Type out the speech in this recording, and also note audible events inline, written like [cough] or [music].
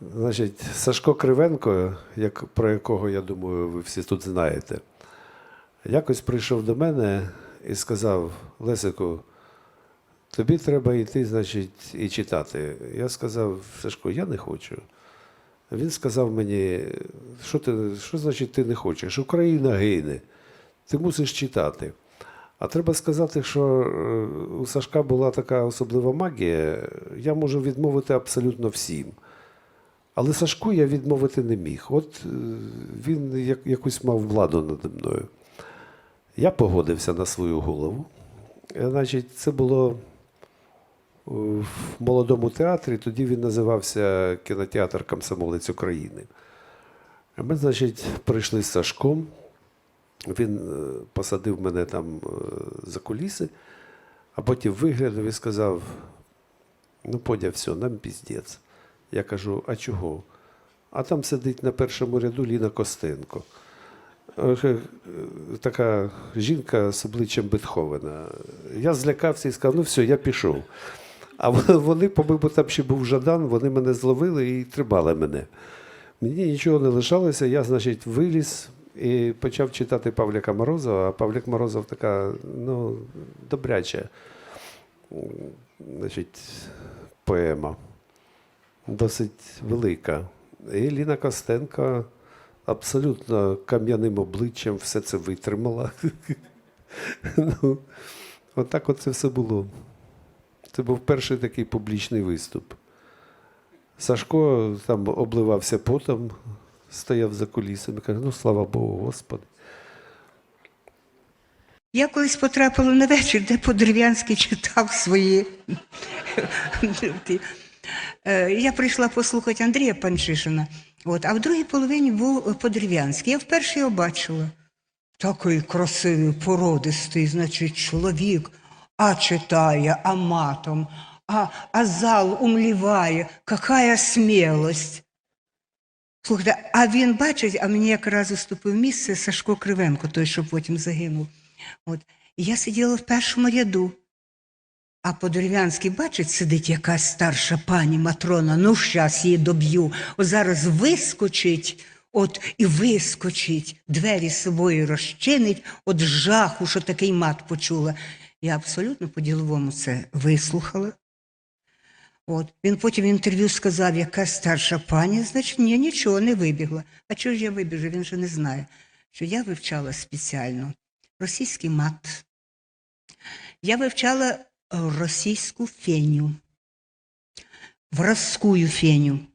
Значить, Сашко Кривенко, як, про якого, я думаю, ви всі тут знаєте, якось прийшов до мене і сказав: Лесику, тобі треба йти, значить, і читати. Я сказав, Сашко, я не хочу. Він сказав мені, що, ти, що значить ти не хочеш? Україна гине, ти мусиш читати. А треба сказати, що е, у Сашка була така особлива магія, я можу відмовити абсолютно всім. Але Сашку я відмовити не міг. От е, він як, якусь мав владу над мною. Я погодився на свою голову. Е, Значить, це було в молодому театрі, тоді він називався кінотеатр Комсомолець України. Ми, значить, прийшли з Сашком. Він е, посадив мене там е, за куліси, а потім виглянув і сказав: ну, подя, все, нам піздець. Я кажу, а чого? А там сидить на першому ряду Ліна Костенко. Е, е, Така жінка з обличчям Бетховена. Я злякався і сказав, ну все, я пішов. А [laughs] вони, по-моєму, там ще був Жадан, вони мене зловили і тримали мене. Мені нічого не лишалося, я, значить, виліз і почав читати Павліка Морозова, а Павлік Морозов така, ну, добряча, значить, поема, досить велика. І Ліна Костенко абсолютно кам'яним обличчям все це витримала. [laughs] ну, отак от це все було. Це був перший такий публічний виступ. Сашко там обливався потом, стояв за кулісами, каже, ну слава Богу, Господи. Я колись потрапила на вечір, де Подерев'янський читав свої. [laughs] Е, Я прийшла послухати Андрія Панчишина, от, а в другій половині був Подерев'янський. Я вперше його бачила. Такий красивий, породистий, значить, чоловік, а читає, а матом, а, а зал умліває, какая смілость. Слухайте, а він бачить, а мені якраз уступив місце Сашко Кривенко, той, що потім загинув. От. Я сиділа в першому ряду. А по-дерев'янськи, бачить, сидить якась старша пані Матрона, ну щас її доб'ю. От зараз вискочить, от і вискочить, двері собою розчинить, от жаху, що такий мат почула. Я абсолютно по-діловому це вислухала. От. Він потім в інтерв'ю сказав, яка старша пані, значить, ні, нічого не вибігла. А чого ж я вибіжу? Він же не знає, що я вивчала спеціально російський мат. Я вивчала російську феню, вразкую феню.